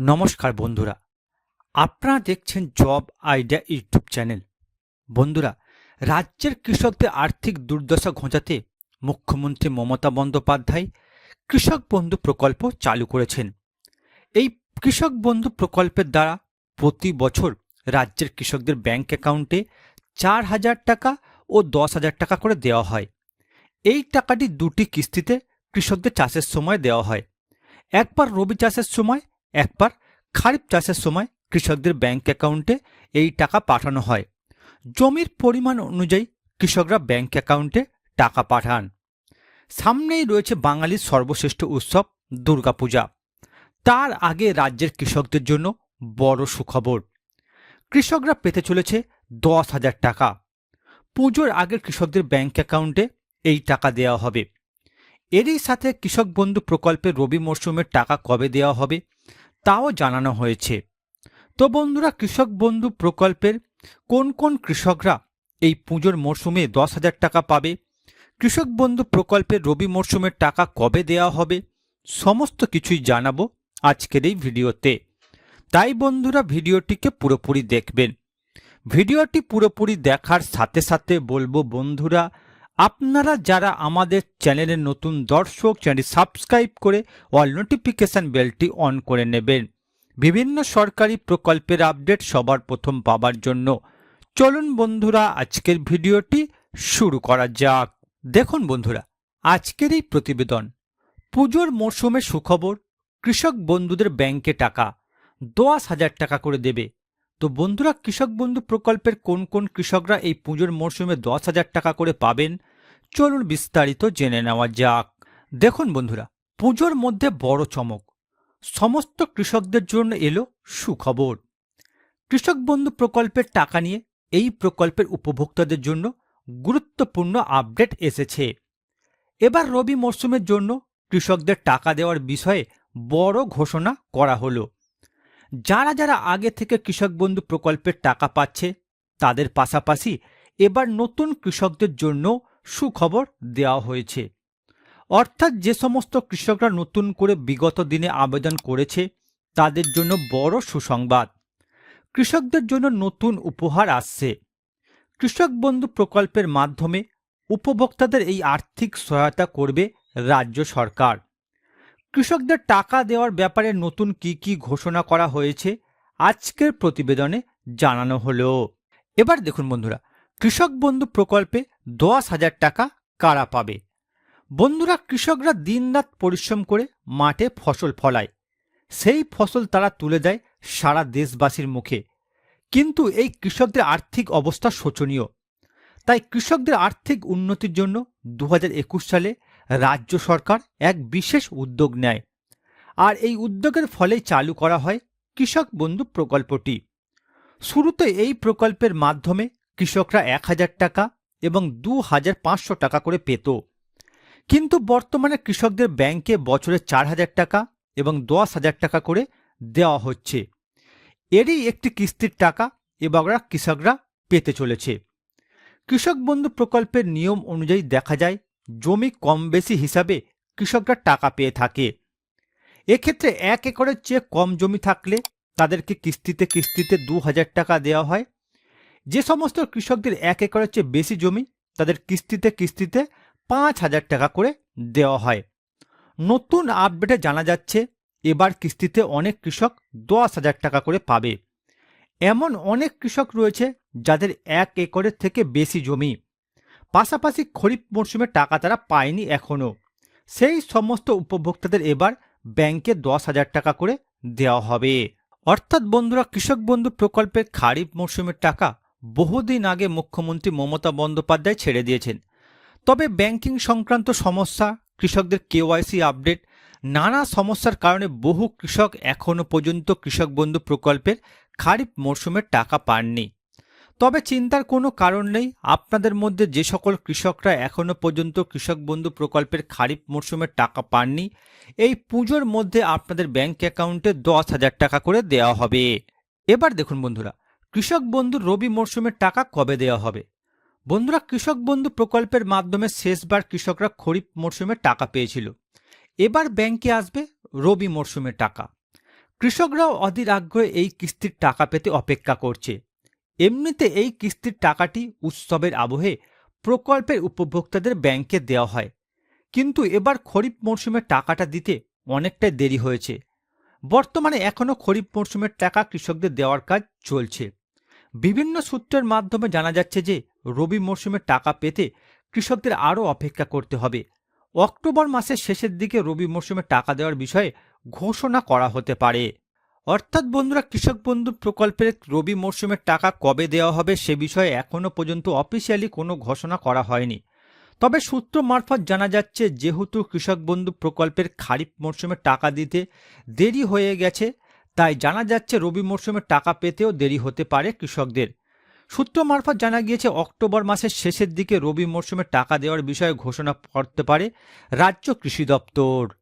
নমস্কার বন্ধুরা। আপনারা দেখছেন জব আইডিয়া ইউটিউব চ্যানেল। বন্ধুরা, রাজ্যের কৃষকদের আর্থিক দুর্দশা ঘোচাতে মুখ্যমন্ত্রী মমতা বন্দ্যোপাধ্যায় কৃষক বন্ধু প্রকল্প চালু করেছেন। এই কৃষক বন্ধু প্রকল্পের দ্বারা প্রতি বছর রাজ্যের কৃষকদের ব্যাংক অ্যাকাউন্টে চার হাজার টাকা ও দশ হাজার টাকা করে দেওয়া হয়। এই টাকাটি দুটি কিস্তিতে কৃষকদের চাষের সময় দেওয়া হয়। একবার রবি চাষের সময় একবার খারিফ চাষের সময় কৃষকদের ব্যাংক অ্যাকাউন্টে এই টাকা পাঠানো হয়। জমির পরিমাণ অনুযায়ী কৃষকরা ব্যাংক অ্যাকাউন্টে টাকা পাঠান। সামনেই রয়েছে বাঙালির সর্বশ্রেষ্ঠ উৎসব দুর্গাপূজা। তার আগে রাজ্যের কৃষকদের জন্য বড় সুখবর। কৃষকরা পেতে চলেছে দশ হাজার টাকা। পুজোর আগে কৃষকদের ব্যাংক অ্যাকাউন্টে এই টাকা দেওয়া হবে। এরই সাথে কৃষক বন্ধু প্রকল্পে রবি মরশুমের টাকা কবে দেওয়া হবে তাও জানানো হয়েছে। তো বন্ধুরা, কৃষক বন্ধু প্রকল্পের কোন কোন কৃষকরা এই পুজোর মরশুমে দশ হাজার টাকা পাবে? কৃষক বন্ধু প্রকল্পের রবি মরশুমের টাকা কবে দেওয়া হবে? সমস্ত কিছুই জানাব আজকের এই ভিডিওতে। তাই বন্ধুরা, ভিডিওটিকে পুরোপুরি দেখবেন। ভিডিওটি পুরোপুরি দেখার সাথে সাথে বলব বন্ধুরা আপনারা যারা আমাদের চ্যানেলের নতুন দর্শক, চ্যানেলটি সাবস্ক্রাইব করে অল নোটিফিকেশান বেলটি অন করে নেবেন। বিভিন্ন সরকারি প্রকল্পের আপডেট সবার প্রথম পাবার জন্য। চলুন বন্ধুরা, আজকের ভিডিওটি শুরু করা যাক। দেখুন বন্ধুরা, আজকের এই প্রতিবেদন। পুজোর মরশুমে সুখবর, কৃষক বন্ধুদের ব্যাংকে টাকা, দশ হাজার টাকা করে দেবে। তো বন্ধুরা, কৃষক বন্ধু প্রকল্পের কোন কোন কৃষকরা এই পুজোর মরশুমে দশ হাজার টাকা করে পাবেন? চলুন বিস্তারিত জেনে নেওয়া যাক। দেখুন বন্ধুরা, পুজোর মধ্যে বড় চমক। সমস্ত কৃষকদের জন্য এলো সুখবর। কৃষক বন্ধু প্রকল্পের টাকা নিয়ে এই প্রকল্পের উপভোক্তাদের জন্য গুরুত্বপূর্ণ আপডেট এসেছে। এবার রবি মরশুমের জন্য কৃষকদের টাকা দেওয়ার বিষয়ে বড় ঘোষণা করা হলো। যারা যারা আগে থেকে কৃষক বন্ধু প্রকল্পের টাকা পাচ্ছে, তাদের পাশাপাশি এবার নতুন কৃষকদের জন্য সুখবর দেওয়া হয়েছে। অর্থাৎ যে সমস্ত কৃষকরা নতুন করে বিগত দিনে আবেদন করেছে, তাদের জন্য বড় সুসংবাদ। কৃষকদের জন্য নতুন উপহার আসছে। কৃষক বন্ধু প্রকল্পের মাধ্যমে উপভোক্তাদের এই আর্থিক সহায়তা করবে রাজ্য সরকার। কৃষকদের টাকা দেওয়ার ব্যাপারে নতুন কি কি ঘোষণা করা হয়েছে, আজকের প্রতিবেদনে জানানো হলো। এবার দেখুন বন্ধুরা, কৃষক বন্ধু প্রকল্পে দশ হাজার টাকা কারা পাবে? বন্ধুরা, কৃষকরা দিনরাত পরিশ্রম করে মাঠে ফসল ফলায়। সেই ফসল তারা তুলে দেয় সারা দেশবাসীর মুখে। কিন্তু এই কৃষকদের আর্থিক অবস্থা শোচনীয়। তাই কৃষকদের আর্থিক উন্নতির জন্য দু হাজার একুশ সালে রাজ্য সরকার এক বিশেষ উদ্যোগ নেয়। আর এই উদ্যোগের ফলে চালু করা হয় কৃষক বন্ধু প্রকল্পটি। শুরুতে এই প্রকল্পের মাধ্যমে কৃষকরা এক হাজার টাকা এবং দু হাজার পাঁচশো টাকা করে পেত। কিন্তু বর্তমানে কৃষকদের ব্যাংকে বছরে চার হাজার টাকা এবং দশ হাজার টাকা করে দেওয়া হচ্ছে। এরই একটি কিস্তির টাকা এবার কৃষকরা পেতে চলেছে। কৃষক বন্ধু প্রকল্পের নিয়ম অনুযায়ী দেখা যায় জমি কম বেশি হিসাবে কৃষকরা টাকা পেয়ে থাকে। এক্ষেত্রে এক একরের চেয়ে কম জমি থাকলে তাদেরকে কিস্তিতে কিস্তিতে দু হাজার টাকা দেওয়া হয়। যে সমস্ত কৃষকদের এক একরের চেয়ে বেশি জমি তাদের কিস্তিতে কিস্তিতে পাঁচ হাজার টাকা করে দেওয়া হয়। নতুন আপডেটে জানা যাচ্ছে, এবার কিস্তিতে অনেক কৃষক দশ হাজার টাকা করে পাবে। এমন অনেক কৃষক রয়েছে যাদের এক একরের থেকে বেশি জমি। পাশাপাশি খরিফ মরশুমে টাকা তারা পায়নি এখনও সেই সমস্ত উপভোক্তাদের এবার ব্যাংকে দশ হাজার টাকা করে দেওয়া হবে। অর্থাৎ বন্ধুরা, কৃষক বন্ধু প্রকল্পের খারিফ মরশুমের টাকা বহুদিন আগে মুখ্যমন্ত্রী মমতা বন্দ্যোপাধ্যায় ছেড়ে দিয়েছেন। তবে ব্যাংকিং সংক্রান্ত সমস্যা, কৃষকদের কেওয়াইসি আপডেট, নানা সমস্যার কারণে বহু কৃষক এখনও পর্যন্ত কৃষক বন্ধু প্রকল্পের খারিফ মরশুমের টাকা পাননি। তবে চিন্তার কোনো কারণ নেই। আপনাদের মধ্যে যে সকল কৃষকরা এখনও পর্যন্ত কৃষক বন্ধু প্রকল্পের খারিফ মরশুমের টাকা পাননি, এই পুজোর মধ্যে আপনাদের ব্যাংক অ্যাকাউন্টে দশ হাজার টাকা করে দেওয়া হবে। এবার দেখুন বন্ধুরা, কৃষক বন্ধু রবি মরশুমের টাকা কবে দেওয়া হবে? বন্ধুরা, কৃষক বন্ধু প্রকল্পের মাধ্যমে শেষবার কৃষকরা খরিফ মরশুমে টাকা পেয়েছিল। এবার ব্যাংকে আসবে রবি মরশুমের টাকা। কৃষকরাও অধীর আগ্রহে এই কিস্তির টাকা পেতে অপেক্ষা করছে। এমনিতে এই কিস্তির টাকাটি উৎসবের আবহে প্রকল্পের উপভোক্তাদের ব্যাংকে দেওয়া হয়। কিন্তু এবার খরিফ মরশুমে টাকাটা দিতে অনেকটাই দেরি হয়েছে। বর্তমানে এখনও খরিফ মরশুমের টাকা কৃষকদের দেওয়ার কাজ চলছে। বিভিন্ন সূত্রের মাধ্যমে জানা যাচ্ছে যে, রবি মরশুমে টাকা পেতে কৃষকদের আরও অপেক্ষা করতে হবে। অক্টোবর মাসের শেষের দিকে রবি মরশুমে টাকা দেওয়ার বিষয়ে ঘোষণা করা হতে পারে। অর্থাৎ বন্ধুরা, কৃষক বন্ধু প্রকল্পের রবি মরশুমের টাকা কবে দেওয়া হবে সে বিষয়ে এখনও পর্যন্ত অফিসিয়ালি কোনো ঘোষণা করা হয়নি। তবে সূত্র মারফত জানা যাচ্ছে, যেহেতু কৃষক বন্ধু প্রকল্পের খারিফ মরশুমে টাকা দিতে দেরি হয়ে গেছে, তাই জানা যাচ্ছে রবি মরশুমে টাকা পেতেও দেরি হতে পারে কৃষকদের। সূত্র মারফত জানা গিয়েছে, অক্টোবর মাসের শেষের দিকে রবি মরশুমে টাকা দেওয়ার বিষয়ে ঘোষণা করতে পারে রাজ্য কৃষি দপ্তর।